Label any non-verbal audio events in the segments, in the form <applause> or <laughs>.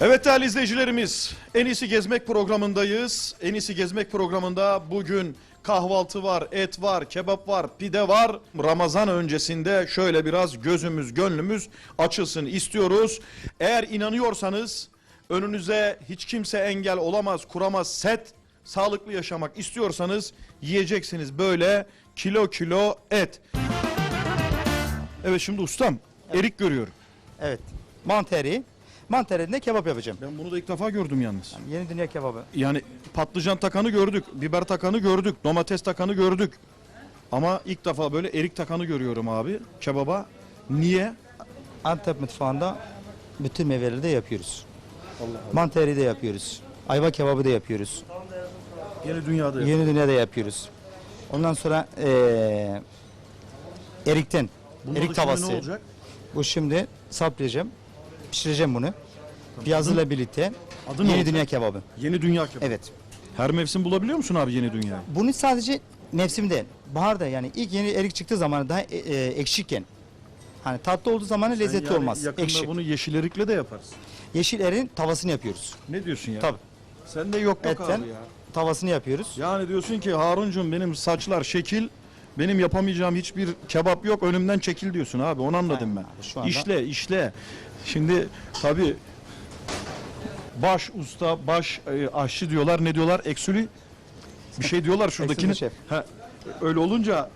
Evet değerli izleyicilerimiz, En iyisi Gezmek programındayız. En iyisi Gezmek programında bugün kahvaltı var, et var, kebap var, pide var. Ramazan öncesinde şöyle biraz gözümüz, gönlümüz açılsın istiyoruz. Eğer inanıyorsanız önünüze hiç kimse engel olamaz, kuramaz set, sağlıklı yaşamak istiyorsanız yiyeceksiniz böyle kilo kilo et. Evet şimdi ustam, erik görüyorum. Evet. Manteri. Manterinde kebap yapacağım. Ben bunu da ilk defa gördüm yalnız. Yeni dünya kebabı. Yani patlıcan takanı gördük, biber takanı gördük, domates takanı gördük. Ama ilk defa böyle erik takanı görüyorum abi kebaba. Niye? Antep mutfağında bütün meyveleri de yapıyoruz. Manteri de yapıyoruz. Ayva kebabı da yapıyoruz. Yeni dünyada. Yeni dünyada yapıyoruz. Ondan sonra eee erikten. erik tavası. Bu şimdi saplayacağım. Pişireceğim bunu. Piyazıyla birlikte. Adı ne Yeni olacak? dünya kebabı. Yeni dünya kebabı. Evet. Her mevsim bulabiliyor musun abi yeni dünya? Bunu sadece mevsimde, baharda yani ilk yeni erik çıktığı zaman daha e, e, ekşikken. Hani tatlı olduğu zaman lezzetli Yani olmaz. Yakında Ekşi. bunu yeşil erikle de yaparsın. Yeşil erin tavasını yapıyoruz. Ne diyorsun ya? Tabii. Sende yok yok Etten abi ya. tavasını yapıyoruz. Yani diyorsun ki Haruncum benim saçlar şekil, benim yapamayacağım hiçbir kebap yok önümden çekil diyorsun abi onu anladım Aynen ben. abi, şu anda- İşle işle. Şimdi tabi baş usta, baş e, aşçı diyorlar ne diyorlar? Eksülü bir şey diyorlar <laughs> şuradakini. Eksülü şef. Ha, öyle olunca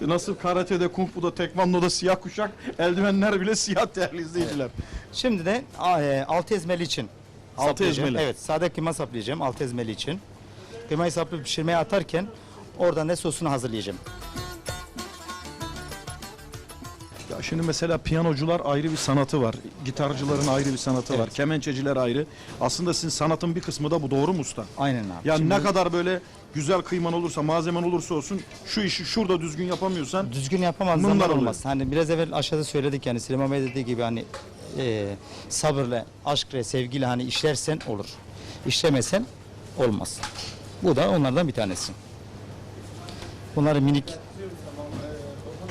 nasıl karatede, kung fu'da, tekvandoda siyah kuşak, eldivenler bile siyah değerli izleyiciler. Şimdi de a, e, altı ezmeli için. Altı saplayacağım. ezmeli. Evet sade kıyma saplayacağım altı ezmeli için. Kıymayı saplayıp pişirmeye atarken oradan da sosunu hazırlayacağım. Şimdi mesela piyanocular ayrı bir sanatı var. Gitarcıların ayrı bir sanatı var. Evet. Kemençeciler ayrı. Aslında sizin sanatın bir kısmı da bu doğru mu usta? Aynen abi. Yani Şimdi ne kadar böyle güzel kıyman olursa, malzemen olursa olsun şu işi şurada düzgün yapamıyorsan düzgün yapamaz Bunlar zaman oluyor. olmaz. Hani biraz evvel aşağıda söyledik yani Süleyman Bey dediği gibi hani e, sabırla, aşkla, sevgiyle hani işlersen olur. İşlemesen olmaz. Bu da onlardan bir tanesi. Bunları minik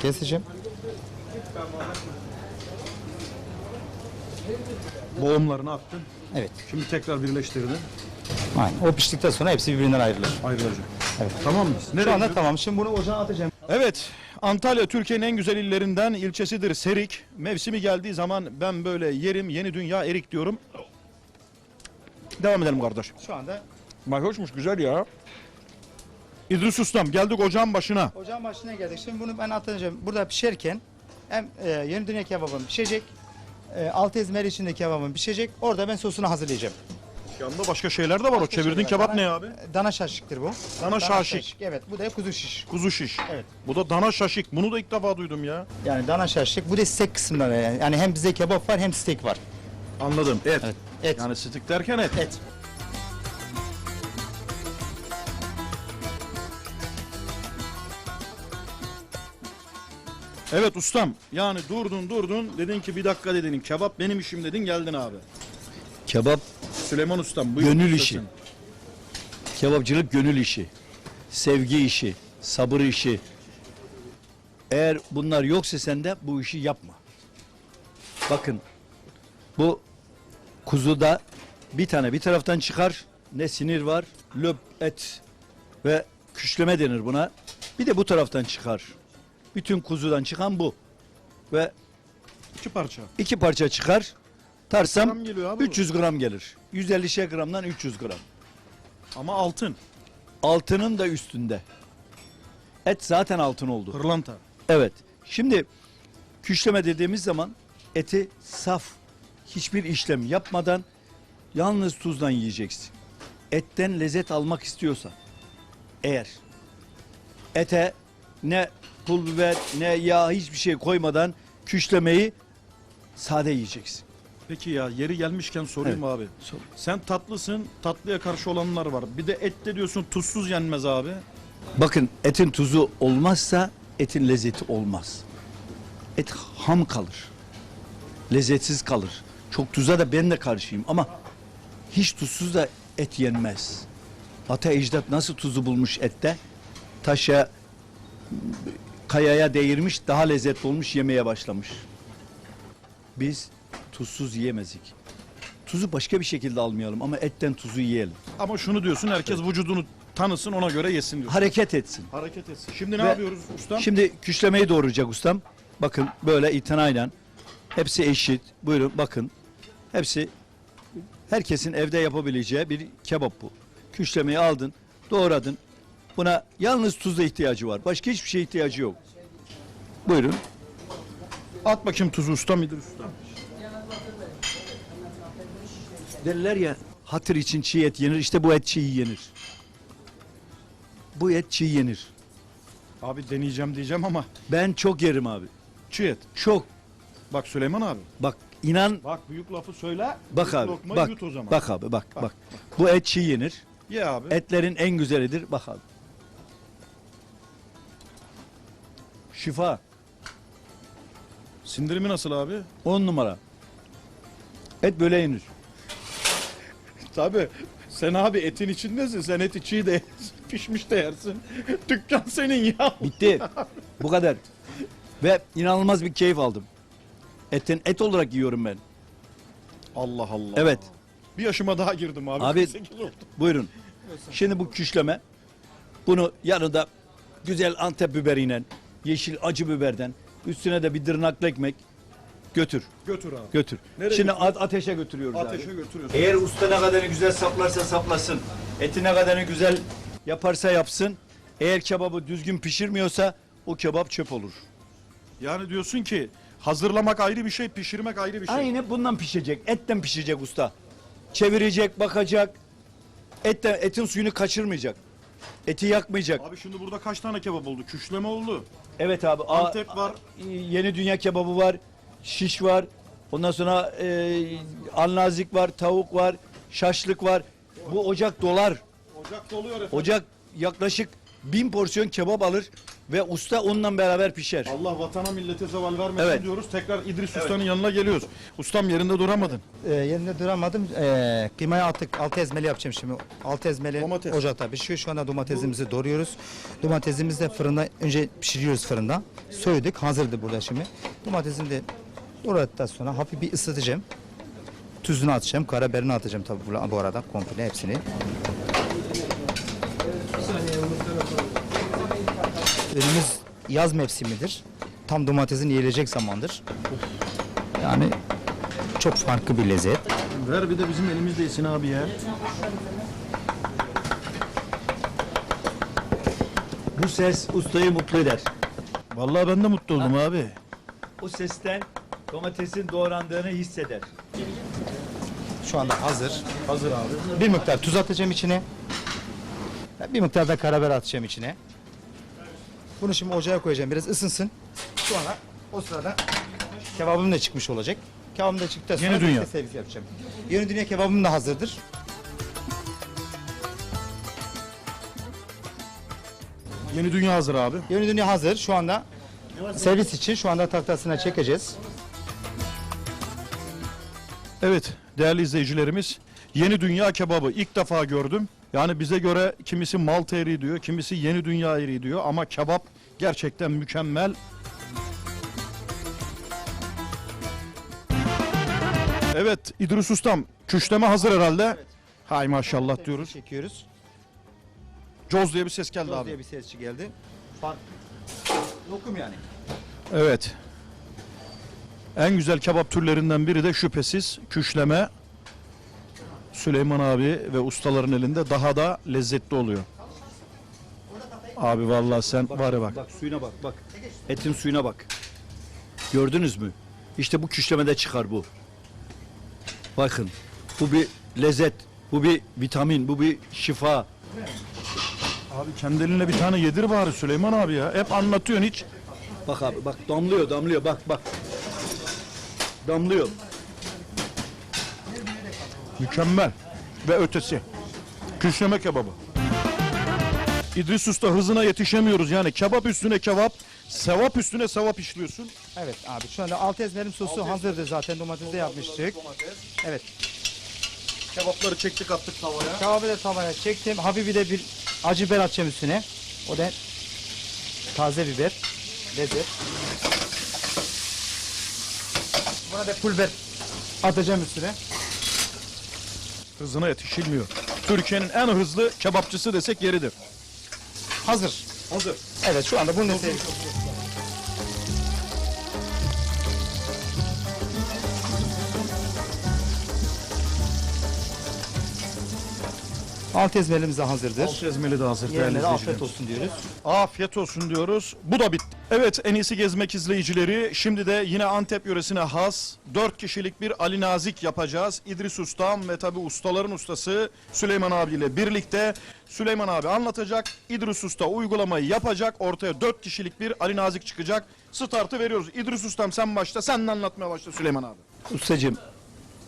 keseceğim. Boğumlarını attın. Evet. Şimdi tekrar birleştirdin. Aynen. O piştikten sonra hepsi birbirinden ayrılır. Ayrılacak. Evet. Tamam mıyız? Şu anda tamam. Şimdi bunu ocağa atacağım. Evet. Antalya Türkiye'nin en güzel illerinden ilçesidir Serik. Mevsimi geldiği zaman ben böyle yerim yeni dünya erik diyorum. Devam edelim kardeş. Şu anda Bak hoşmuş güzel ya. İdris Ustam geldik ocağın başına. ocağın başına geldik. Şimdi bunu ben atacağım. Burada pişerken hem e, yeni dünya kebabım pişecek. E, altı ezmeli içinde kebabım pişecek. Orada ben sosunu hazırlayacağım. Yanında başka şeyler de var. o çevirdiğin şeyler. kebap Dana- ne abi? Dana şaşıktır bu. Dana şaşık. Evet bu da kuzu şiş. Kuzu şiş. Evet. Bu da dana şaşık. Bunu da ilk defa duydum ya. Yani dana şaşık. Bu da steak kısımları yani. Yani hem bize kebap var hem steak var. Anladım. Et. Evet. Et. Yani stik derken et. Et. Evet ustam. Yani durdun durdun. Dedin ki bir dakika dedin. Kebap benim işim dedin geldin abi. Kebap Süleyman ustam buyur. Gönül Ustasın. işi. Kebapçılık gönül işi, sevgi işi, sabır işi. Eğer bunlar yoksa sende bu işi yapma. Bakın bu kuzuda bir tane bir taraftan çıkar ne sinir var löp et ve küşleme denir buna. Bir de bu taraftan çıkar. Bütün kuzudan çıkan bu. Ve İki parça. iki parça çıkar. Tarsam Gram geliyor abi bu. 300 gram gelir. 150 gramdan 300 gram. Ama altın. Altının da üstünde. Et zaten altın oldu. Pırlanta. Evet. Şimdi küşleme dediğimiz zaman eti saf hiçbir işlem yapmadan yalnız tuzdan yiyeceksin. Etten lezzet almak istiyorsa eğer ete ne pul biber ne yağ hiçbir şey koymadan küşlemeyi sade yiyeceksin. Peki ya yeri gelmişken sorayım abi. Sor. Sen tatlısın. Tatlıya karşı olanlar var. Bir de ette diyorsun tuzsuz yenmez abi. Bakın etin tuzu olmazsa etin lezzeti olmaz. Et ham kalır. Lezzetsiz kalır. Çok tuza da ben de karşıyım ama hiç tuzsuz da et yenmez. Ata ecdat nasıl tuzu bulmuş ette? Taşa, kayaya değirmiş, daha lezzetli olmuş, yemeye başlamış. Biz tuzsuz yiyemezik. tuzu başka bir şekilde almayalım ama etten tuzu yiyelim. Ama şunu diyorsun herkes vücudunu tanısın ona göre yesin diyorsun. Hareket etsin. Hareket etsin. Şimdi ne Ve- yapıyoruz ustam? Şimdi küşlemeyi doğrayacak ustam. Bakın böyle itinayla. Hepsi eşit. Buyurun bakın. Hepsi herkesin evde yapabileceği bir kebap bu. Küşlemeyi aldın, doğradın. Buna yalnız tuza ihtiyacı var. Başka hiçbir şeye ihtiyacı yok. Buyurun. At bakayım tuzu ustam İdris ustam. Derler ya hatır için çiğ et yenir. İşte bu et çiğ yenir. Bu et çiğ yenir. Abi deneyeceğim diyeceğim ama Ben çok yerim abi. çiğ et. Çok. Bak Süleyman abi. Bak inan Bak büyük lafı söyle. bak büyük abi. lokmayı Bak. yut o zaman. Bak abi bak Bak, bak. Bu et çiğ yenir. Ye abi. Etlerin en güzelidir. Bak abi. Şifa. Sindirimi nasıl abi? On numara. Et böyle yenir. Tabi. Sen abi etin içindesin. Sen eti çiğ de yersin, <laughs> pişmiş de yersin. <laughs> Dükkan senin ya. Bitti. Bu kadar. Ve inanılmaz bir keyif aldım. Etin et olarak yiyorum ben. Allah Allah. Evet. Bir yaşıma daha girdim abi. Abi- 48 oldu. Buyurun. Şimdi bu küşleme. Bunu yanında güzel Antep biberiyle, yeşil acı biberden, üstüne de bir dırnaklı ekmek götür. Götür abi. Götür. Nereye Şimdi a- ateşe götürüyoruz abi. Ateşe götürüyorsun. Eğer usta ne kadarını güzel saplarsa saplasın, eti ne kadarını güzel yaparsa yapsın, eğer kebabı düzgün pişirmiyorsa o kebap çöp olur. Yani diyorsun ki hazırlamak ayrı bir şey, pişirmek ayrı bir şey. Aynı bundan pişecek, etten pişecek usta. Çevirecek, bakacak, etten, etin suyunu kaçırmayacak. Eti yakmayacak. Abi şimdi burada kaç tane kebap oldu? Küşleme oldu. Evet abi. a- Antep var. a- Yeni dünya kebabı var, şiş var. Ondan sonra e, alnazik var, tavuk var, şaşlık var. Bu ocak dolar. Ocak doluyor efendim. Ocak yaklaşık bin porsiyon kebap alır ve usta onunla beraber pişer. Allah vatana millete zeval vermesin Evet. diyoruz. Tekrar İdris Usta'nın yanına geliyoruz. Ustam yerinde duramadın. Ee, yerinde duramadım. Ee, kıymayı attık. Altı ezmeli yapacağım şimdi. Altı ezmeli Domates. ocakta pişiyor. Şu anda domatesimizi doğruyoruz. Domatesimizi de fırında önce pişiriyoruz fırında. Soyduk. Hazırdı burada şimdi. Domatesini de doğradıktan sonra hafif bir ısıtacağım. Tuzunu atacağım. Karabiberini atacağım tabii bu- bu arada komple hepsini. Önümüz yaz mevsimidir. Tam domatesin yiyecek zamandır. Yani çok farklı bir lezzet. Ver bir de bizim elimizdesin abi ya. Bu ses ustayı mutlu eder. Vallahi ben de mutlu oldum abi. O sesten domatesin doğrandığını hisseder. Şu anda hazır. Hazır abi. Bir miktar tuz atacağım içine. Bir miktar da karabiber atacağım içine. Bunu şimdi ocağa koyacağım. Biraz ısınsın. Sonra o sırada kebabım da çıkmış olacak. Kebabım da çıktıktan sonra Yeni dünya. birlikte servis yapacağım. Yeni dünya kebabım da hazırdır. Yeni dünya hazır abi. Yeni dünya hazır. Şu anda servis için şu anda tahtasına çekeceğiz. Evet değerli izleyicilerimiz yeni dünya kebabı ilk defa gördüm. Yani bize göre kimisi Malta eriği diyor, kimisi yeni dünya eriği diyor ama kebap gerçekten mükemmel. Evet İdris Ustam küşleme hazır herhalde. Hay maşallah diyoruz. Çekiyoruz. Coz diye bir ses geldi Doz abi. diye bir sesçi geldi. Fark. Lokum yani. Evet. En güzel kebap türlerinden biri de şüphesiz küşleme. Süleyman abi ve ustaların elinde daha da lezzetli oluyor. Abi vallahi sen var ya bak. Bak suyuna bak bak. Etin suyuna bak. Gördünüz mü? İşte bu küşlemede çıkar bu. Bakın. Bu bir lezzet. Bu bir vitamin. Bu bir şifa. Abi kendi elinle bir tane yedir bari Süleyman abi ya. Hep anlatıyorsun hiç. Bak abi bak damlıyor damlıyor bak bak. Damlıyor. Mükemmel. Ve ötesi. Küşleme kebabı. İdris Usta hızına yetişemiyoruz yani kebap üstüne kebap, sevap üstüne sevap işliyorsun. Evet abi şu anda alt ezmerim sosu hazırdı zaten domatesde yapmıştık. Evet. Kebapları çektik attık tavaya. Kebabı da tavaya çektim. Hafif bir de bir acı biber atacağım üstüne. O da taze biber. Lezzet. Buna da pul biber atacağım üstüne. Hızına yetişilmiyor. Türkiye'nin en hızlı kebapçısı desek yeridir. Hazır. Hazır. Evet şu anda bunu Alt ezmelimiz de hazırdır. Alt ezmeli de hazır değerli afiyet izleyicilerimiz. olsun diyoruz. Afiyet olsun diyoruz. Bu da bitti. Evet en iyisi gezmek izleyicileri. Şimdi de yine Antep yöresine has 4 kişilik bir Ali Nazik yapacağız. İdris Ustam ve tabi ustaların ustası Süleyman abiyle birlikte. Süleyman abi anlatacak. İdris Usta uygulamayı yapacak. Ortaya 4 kişilik bir Ali Nazik çıkacak. Startı veriyoruz. İdris Ustam sen başla. Sen de anlatmaya başla Süleyman abi. Ustacığım,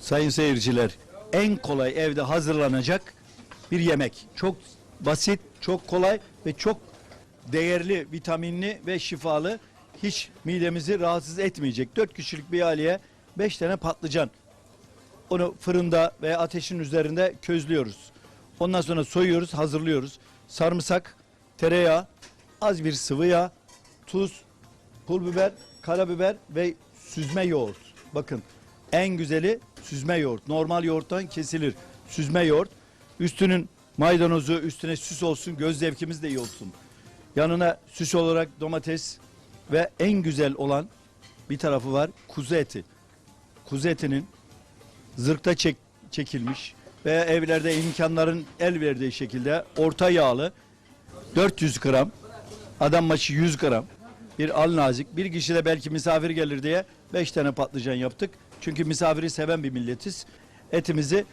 sayın seyirciler, en kolay evde hazırlanacak bir yemek. Çok basit, çok kolay ve çok değerli, vitaminli ve şifalı. Hiç midemizi rahatsız etmeyecek. 4 kişilik bir aileye 5 tane patlıcan. Onu fırında veya ateşin üzerinde közlüyoruz. Ondan sonra soyuyoruz, hazırlıyoruz. Sarımsak, tereyağı, az bir sıvı yağ, tuz, pul biber, karabiber ve süzme yoğurt. Bakın en güzeli süzme yoğurt. Normal yoğurttan kesilir. Süzme yoğurt. Üstünün maydanozu üstüne süs olsun. Göz zevkimiz de iyi olsun. Yanına süs olarak domates ve en güzel olan bir tarafı var kuzu eti. Kuzu etinin zırhta çek, çekilmiş veya evlerde imkanların el verdiği şekilde orta yağlı 400 gram adam başı 100 gram bir al nazik bir kişi de belki misafir gelir diye 5 tane patlıcan yaptık. Çünkü misafiri seven bir milletiz. Etimizi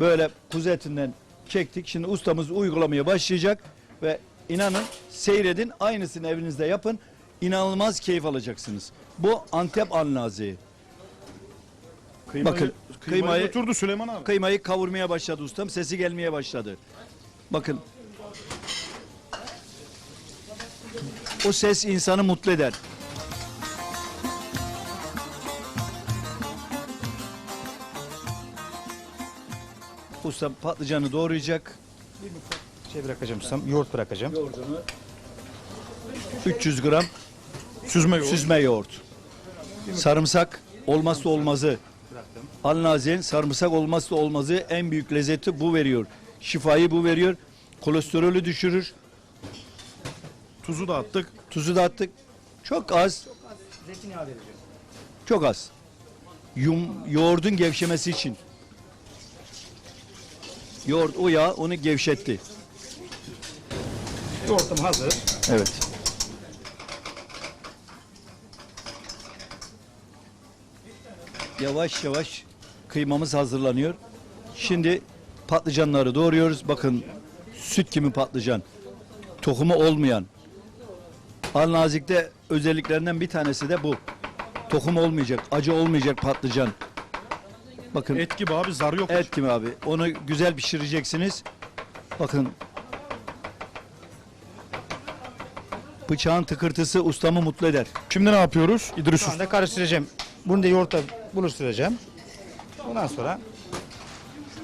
böyle kuzu etinden çektik. Şimdi ustamız uygulamaya başlayacak ve inanın seyredin aynısını evinizde yapın. İnanılmaz keyif alacaksınız. Bu Antep al naziği. Kıymayı, Bakın, kıymayı, kıymayı- götürdü Süleyman abi. Kıymayı kavurmaya başladı ustam. Sesi gelmeye başladı. Bakın. O ses insanı mutlu eder. Ustam patlıcanı doğrayacak. Şey bırakacağım ustam, yoğurt bırakacağım. 300 gram Süzme yoğurt. süzme yoğurt. Sarımsak olmazsa olmazı. Al naziyenin sarımsak olmazsa olmazı en büyük lezzeti bu veriyor. Şifayı bu veriyor. Kolesterolü düşürür. Tuzu da attık. Tuzu da attık. Çok az. Zeytinyağı vereceğim. Çok az. Yum, yoğurdun gevşemesi için. Yoğurt o yağ onu gevşetti. Yoğurtum hazır. Evet. Yavaş yavaş kıymamız hazırlanıyor. Şimdi patlıcanları doğruyoruz. Bakın süt gibi patlıcan. Tohumu olmayan. Al nazikte özelliklerinden bir tanesi de bu. Tohum olmayacak, acı olmayacak patlıcan. Bakın Et gibi abi zar yok. Et gibi abi. Onu güzel pişireceksiniz. Bakın. Bıçağın tıkırtısı ustamı mutlu eder. Şimdi ne yapıyoruz? İdris Şu Usta. anda karıştıracağım. Bunu da yoğurtla buluşturacağım. Ondan sonra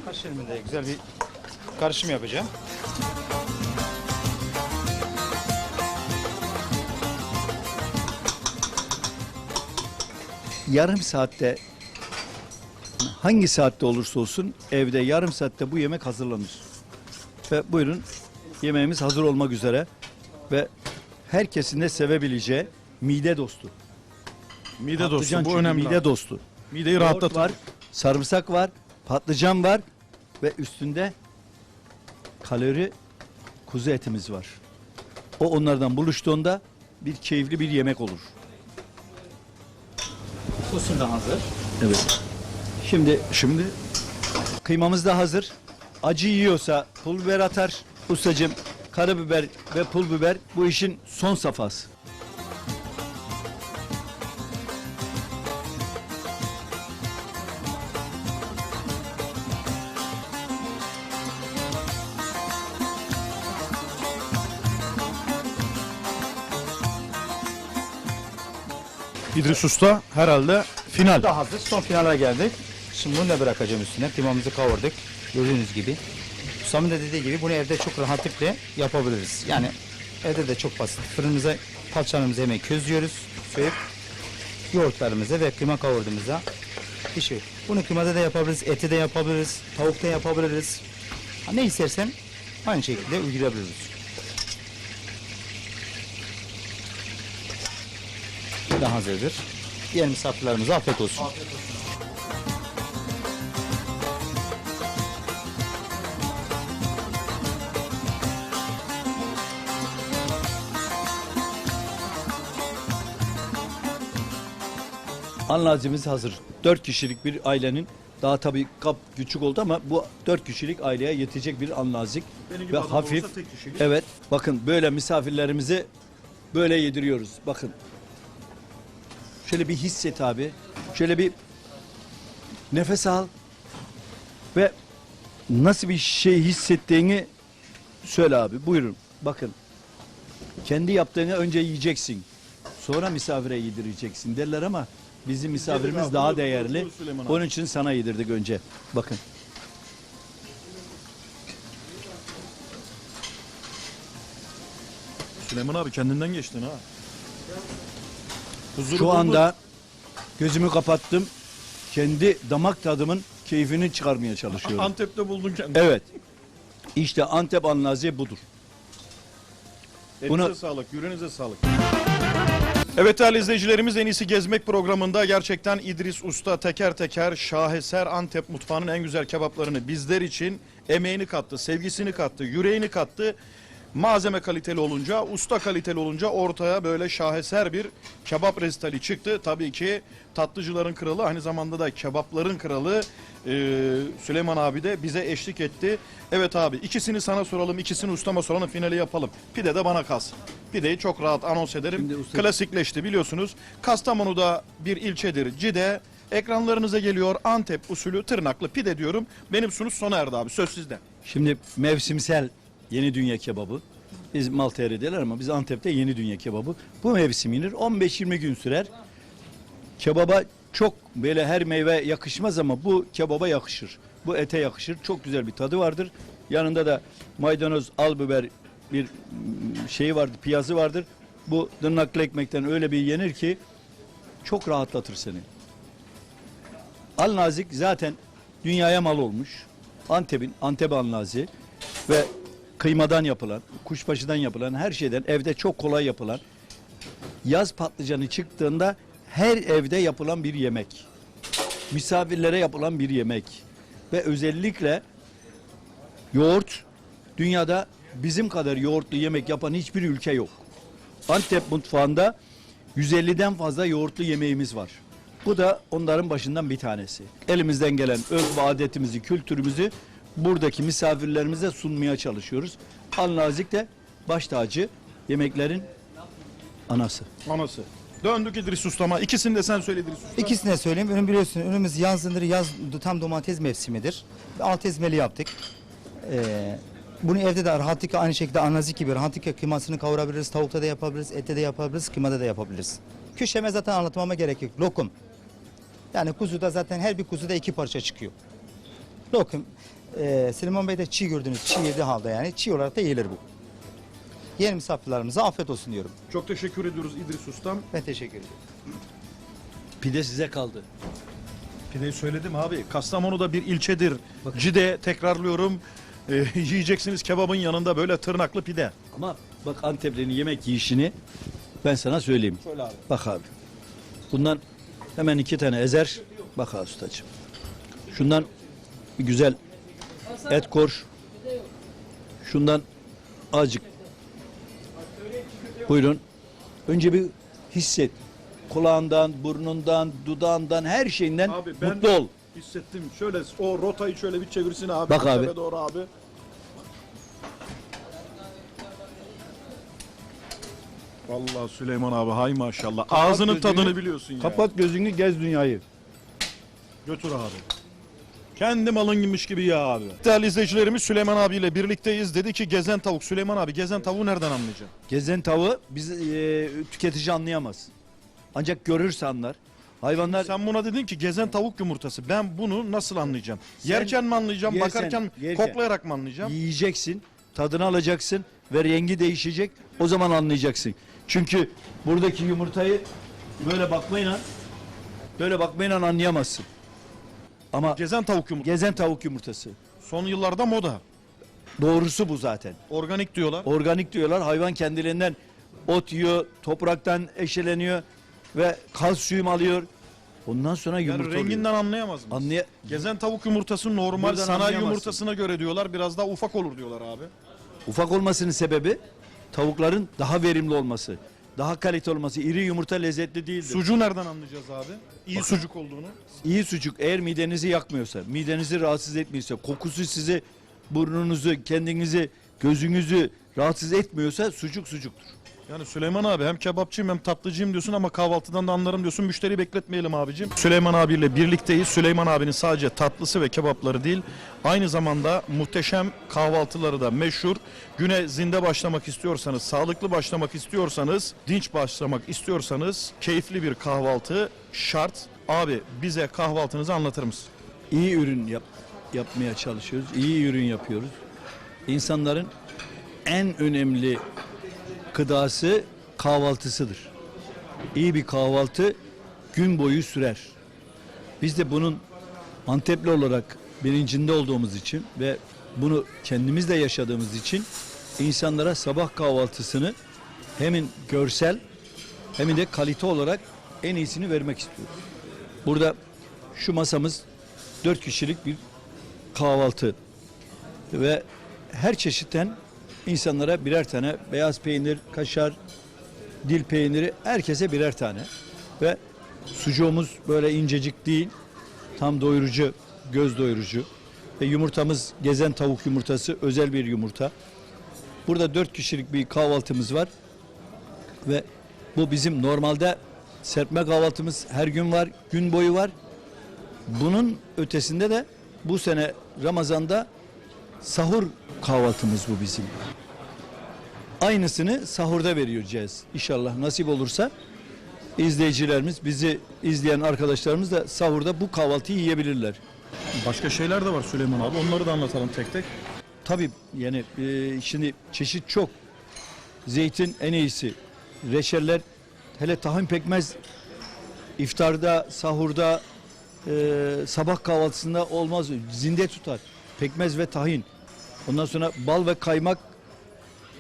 kaşığımı da güzel bir karışım yapacağım. Yarım saatte hangi saatte olursa olsun evde yarım saatte bu yemek hazırlanır. Ve buyurun yemeğimiz hazır olmak üzere ve herkesin de sevebileceği mide dostu. Mide Patlıcan dostu bu çünkü önemli. Mide dostu. Mideyi Yoğurt rahatlatır. var, sarımsak var, patlıcan var ve üstünde kalori kuzu etimiz var. O onlardan buluştuğunda bir keyifli bir yemek olur. Sosun da hazır. Evet. Şimdi şimdi kıymamız da hazır. Acı yiyorsa pul biber atar. Ustacığım karabiber ve pul biber bu işin son safhası. İdris Usta herhalde final. Bu da hazır. Son finale geldik. Şimdi bunu da bırakacağım üstüne. Kıymamızı kavurduk. Gördüğünüz gibi. Ustamın da dediği gibi bunu evde çok rahatlıkla yapabiliriz. Yani evde de çok basit. Fırınımıza patlıcanımızı hemen közlüyoruz. Soyup yoğurtlarımızı ve kıyma kavurduğumuzda pişiyor. Bunu kıymada da yapabiliriz, eti de yapabiliriz, tavukta yapabiliriz. Ha, ne istersen aynı şekilde uygulayabiliriz. Bu da hazırdır. Diğer misafirlerimize afiyet olsun. Anlazimiz hazır. Dört kişilik bir ailenin daha tabii kap küçük oldu ama bu dört kişilik aileye yetecek bir anlazik ve hafif. Evet. Bakın böyle misafirlerimizi böyle yediriyoruz. Bakın. Şöyle bir hisset abi. Şöyle bir nefes al ve nasıl bir şey hissettiğini söyle abi. Buyurun. Bakın. Kendi yaptığını önce yiyeceksin. Sonra misafire yedireceksin derler ama bizim misafirimiz daha değerli. Onun için sana yedirdik önce. Bakın. Süleyman abi kendinden geçtin ha. Huzuru Şu buldun. anda gözümü kapattım. Kendi damak tadımın keyfini çıkarmaya çalışıyorum. Antep'te buldun kendini. Evet. İşte Antep anlazi budur. Elinize Bunu- sağlık, yüreğinize sağlık. Evet değerli izleyicilerimiz en iyisi gezmek programında gerçekten İdris Usta teker teker şaheser Antep mutfağının en güzel kebaplarını bizler için emeğini kattı, sevgisini kattı, yüreğini kattı. Malzeme kaliteli olunca, usta kaliteli olunca ortaya böyle şaheser bir kebap restali çıktı. Tabii ki tatlıcıların kralı aynı zamanda da kebapların kralı e, Süleyman abi de bize eşlik etti. Evet abi ikisini sana soralım, ikisini ustama soralım, finali yapalım. Pide de bana kalsın. Pideyi çok rahat anons ederim. Usta- Klasikleşti biliyorsunuz. Kastamonu'da bir ilçedir. Cide ekranlarınıza geliyor Antep usulü tırnaklı pide diyorum. Benim sunus sona erdi abi söz sizde. Şimdi mevsimsel yeni dünya kebabı. Biz Maltepe derler ama biz Antep'te yeni dünya kebabı. Bu mevsim inir 15-20 gün sürer. Kebaba çok böyle her meyve yakışmaz ama bu kebaba yakışır. Bu ete yakışır. Çok güzel bir tadı vardır. Yanında da maydanoz, al biber bir mm, şey vardır, piyazı vardır. Bu tırnaklı ekmekten öyle bir yenir ki çok rahatlatır seni. Al nazik zaten dünyaya mal olmuş. Antep'in Antep Alnazi ve kıymadan yapılan, kuşbaşıdan yapılan her şeyden evde çok kolay yapılan yaz patlıcanı çıktığında her evde yapılan bir yemek. Misafirlere yapılan bir yemek. Ve özellikle yoğurt dünyada bizim kadar yoğurtlu yemek yapan hiçbir ülke yok. Antep mutfağında 150'den fazla yoğurtlu yemeğimiz var. Bu da onların başından bir tanesi. Elimizden gelen örf ve adetimizi, kültürümüzü buradaki misafirlerimize sunmaya çalışıyoruz. Al-Nazik de baş tacı yemeklerin anası. Anası. Döndük İdris Usta'ma. İkisini de sen söyle İdris Usta. İkisini de söyleyeyim. Önüm biliyorsun önümüz yazındır. Yaz tam domates mevsimidir. Alt ezmeli yaptık. Ee, bunu evde de rahatlıkla aynı şekilde anazik gibi rahatlıkla kıymasını kavurabiliriz. Tavukta da yapabiliriz, ette de yapabiliriz, kıymada da yapabiliriz. Köşeme zaten anlatmama gerek yok. Lokum. Yani kuzuda zaten her bir kuzuda iki parça çıkıyor. Lokum. Ee, Süleyman Bey de çiğ gördünüz. Çiğ yedi halde yani. Çiğ olarak da yiyilir bu. Yeni misafirlerimize afiyet olsun diyorum. Çok teşekkür ediyoruz İdris Ustam. Ben teşekkür ederim. Pide size kaldı. Pideyi söyledim abi. Kastamonu'da bir ilçedir. Cide tekrarlıyorum. Ee, <laughs> yiyeceksiniz kebabın yanında böyle tırnaklı pide. Ama bak Antepli'nin yemek yiyişini ben sana söyleyeyim. Söyle abi. Bak abi. Bundan hemen iki tane ezer. Bak abi ustacığım. Şundan bir güzel et kor. Şundan azıcık. Buyurun. Önce bir hisset. Kulağından, burnundan, dudağından, her şeyinden Abi ben mutlu ol. hissettim. Şöyle o rotayı şöyle bir çevirsin abi. Bak abi. Antep'e doğru abi. Vallahi Süleyman abi hay maşallah. Ağzının gözünü, tadını biliyorsun ya. Kapat gözünü gez dünyayı. Götür abi. Kendi malınmış gibi ya abi. Değerli izleyicilerimiz Süleyman abiyle birlikteyiz. Dedi ki gezen tavuk. Süleyman abi gezen tavuğu nereden anlayacağım? Gezen tavuğu biz e, tüketici anlayamaz. Ancak görürse anlar. Hayvanlar Sen buna dedin ki gezen tavuk yumurtası. Ben bunu nasıl anlayacağım? Sen yerken mi anlayacağım, yersen, bakarken, yerken. koklayarak mı anlayacağım? yiyeceksin, tadını alacaksın ve rengi değişecek. O zaman anlayacaksın. Çünkü buradaki yumurtayı böyle bakmayla böyle bakmayla anlayamazsın. Ama Gezen tavuk yumurta. gezen tavuk yumurtası. Son yıllarda moda. Doğrusu bu zaten. Organik diyorlar. Organik diyorlar. Hayvan kendiliğinden ot yiyor, topraktan eşeleniyor ve kalsiyum alıyor. Ondan sonra yumurta Yani renginden oluyor. anlayamaz mı? Anlaya Gezen tavuk yumurtası normal Buradan sanayi yumurtasına göre diyorlar. Biraz daha ufak olur diyorlar abi. Ufak olmasının sebebi tavukların daha verimli olması. Daha kalite olması. İri yumurta lezzetli değildir. Sucuğu nereden anlayacağız abi? İyi sucuk olduğunu. İyi sucuk eğer midenizi yakmıyorsa, midenizi rahatsız etmiyorsa, kokusu sizi burnunuzu, kendinizi, gözünüzü rahatsız etmiyorsa sucuk sucuktur. Yani Süleyman abi hem kebapçıyım hem tatlıcıyım diyorsun ama kahvaltıdan da anlarım diyorsun. Müşteri bekletmeyelim abicim. Süleyman abiyle birlikteyiz. Süleyman abinin sadece tatlısı ve kebapları değil, aynı zamanda muhteşem kahvaltıları da meşhur. Güne zinde başlamak istiyorsanız, sağlıklı başlamak istiyorsanız, dinç başlamak istiyorsanız keyifli bir kahvaltı şart. Abi bize kahvaltınızı anlatır mısın? İyi ürün yap, yapmaya çalışıyoruz. İyi ürün yapıyoruz. İnsanların en önemli gıdası kahvaltısıdır. İyi bir kahvaltı gün boyu sürer. Biz de bunun Antepli olarak bilincinde olduğumuz için ve bunu kendimiz de yaşadığımız için insanlara sabah kahvaltısını hem görsel hem de kalite olarak en iyisini vermek istiyoruz. Burada şu masamız dört kişilik bir kahvaltı ve her çeşitten insanlara birer tane beyaz peynir, kaşar, dil peyniri herkese birer tane ve sucuğumuz böyle incecik değil tam doyurucu, göz doyurucu ve yumurtamız gezen tavuk yumurtası özel bir yumurta. Burada dört kişilik bir kahvaltımız var ve bu bizim normalde serpme kahvaltımız her gün var, gün boyu var. Bunun ötesinde de bu sene Ramazan'da sahur kahvaltımız bu bizim. Aynısını sahurda vereceğiz. İnşallah nasip olursa izleyicilerimiz, bizi izleyen arkadaşlarımız da sahurda bu kahvaltıyı yiyebilirler. Başka şeyler de var Süleyman abi. Onları da anlatalım tek tek. Tabii yani e, şimdi çeşit çok. Zeytin en iyisi. Reçeller, hele tahin pekmez iftarda, sahurda, e, sabah kahvaltısında olmaz. Zinde tutar. Pekmez ve tahin. Ondan sonra bal ve kaymak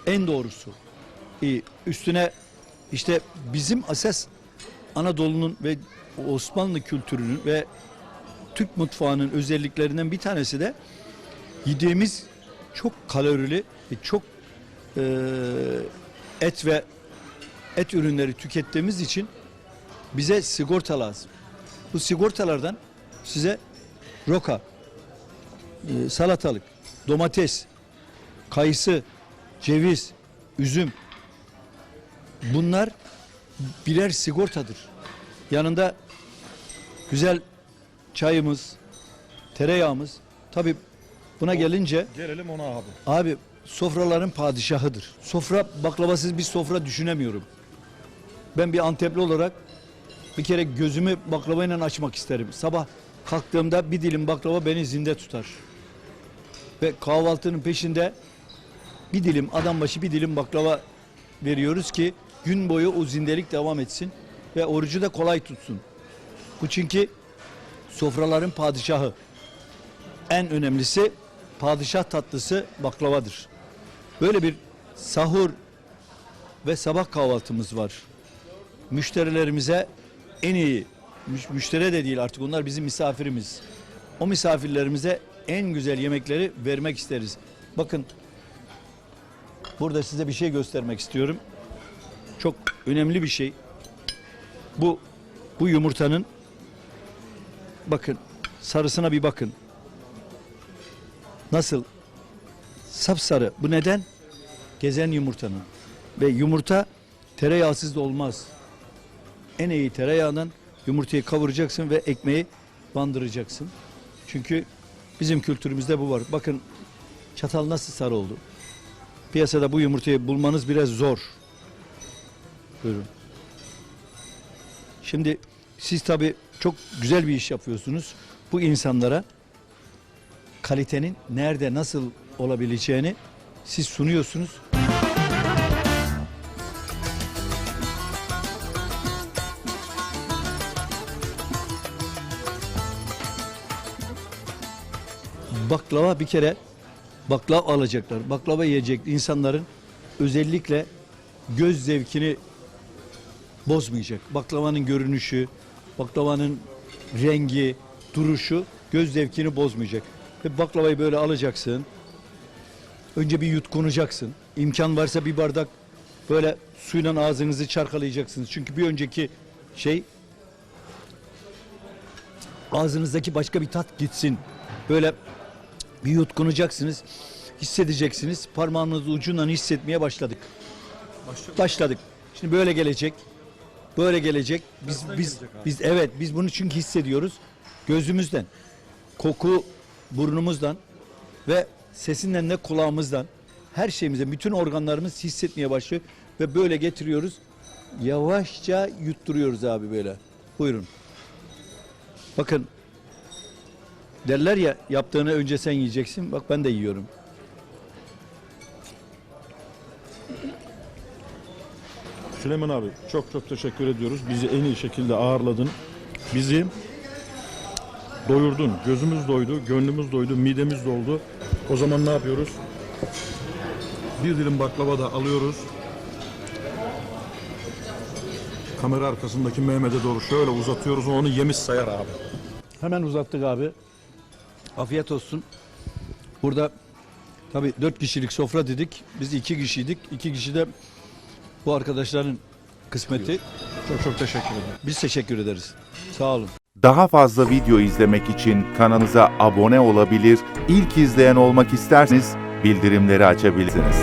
en doğrusu. E, üstüne işte bizim asas Anadolu'nun ve Osmanlı kültürünün ve Türk mutfağının özelliklerinden bir tanesi de yediğimiz çok kalorili ve çok e, et ve et ürünleri tükettiğimiz için bize sigorta lazım. Bu sigortalardan size roka, e, salatalık, domates, kayısı, ceviz, üzüm bunlar birer sigortadır. Yanında güzel çayımız, tereyağımız. Tabii buna gelince Gelelim ona abi. Abi sofraların padişahıdır. Sofra baklavasız bir sofra düşünemiyorum. Ben bir Antepli olarak bir kere gözümü baklavayla açmak isterim. Sabah kalktığımda bir dilim baklava beni zinde tutar. Ve kahvaltının peşinde bir dilim adam başı bir dilim baklava veriyoruz ki gün boyu o zindelik devam etsin ve orucu da kolay tutsun. Bu çünkü sofraların padişahı. En önemlisi padişah tatlısı baklavadır. Böyle bir sahur ve sabah kahvaltımız var. Müşterilerimize en iyi, müş- müşteri de değil artık onlar bizim misafirimiz. O misafirlerimize en güzel yemekleri vermek isteriz. Bakın burada size bir şey göstermek istiyorum. Çok önemli bir şey. Bu bu yumurtanın bakın sarısına bir bakın. Nasıl? Sapsarı. Bu neden? Gezen yumurtanın. Ve yumurta tereyağsız da olmaz. En iyi tereyağından yumurtayı kavuracaksın ve ekmeği bandıracaksın. Çünkü bizim kültürümüzde bu var. Bakın çatal nasıl sarı oldu. Piyasada bu yumurtayı bulmanız biraz zor. Buyurun. Şimdi siz tabii çok güzel bir iş yapıyorsunuz. Bu insanlara kalitenin nerede nasıl olabileceğini siz sunuyorsunuz. baklava bir kere baklava alacaklar. Baklava yiyecek insanların özellikle göz zevkini bozmayacak. Baklavanın görünüşü, baklavanın rengi, duruşu göz zevkini bozmayacak. Ve baklavayı böyle alacaksın. Önce bir yutkunacaksın. İmkan varsa bir bardak böyle suyla ağzınızı çarkalayacaksınız. Çünkü bir önceki şey ağzınızdaki başka bir tat gitsin. Böyle bir yutkunacaksınız. Hissedeceksiniz. Parmağınız ucundan hissetmeye başladık. Başladık. Şimdi böyle gelecek. Böyle gelecek. Biz biz biz evet biz bunu çünkü hissediyoruz gözümüzden. Koku burnumuzdan ve sesinden de kulağımızdan her şeyimize bütün organlarımız hissetmeye başlıyor ve böyle getiriyoruz. Yavaşça yutturuyoruz abi böyle. Buyurun. Bakın derler ya yaptığını önce sen yiyeceksin. Bak ben de yiyorum. Süleyman abi çok çok teşekkür ediyoruz. Bizi en iyi şekilde ağırladın. Bizi doyurdun. Gözümüz doydu, gönlümüz doydu, midemiz doldu. O zaman ne yapıyoruz? Bir dilim baklava da alıyoruz. Kamera arkasındaki Mehmet'e doğru şöyle uzatıyoruz. Onu yemiş sayar abi. Hemen uzattık abi. Afiyet olsun. Burada tabii dört kişilik sofra dedik. Biz iki kişiydik. İki kişi de bu arkadaşların kısmeti. Çok çok teşekkür ederim. Biz teşekkür ederiz. Sağ olun. Daha fazla video izlemek için kanalımıza abone olabilir, ilk izleyen olmak isterseniz bildirimleri açabilirsiniz.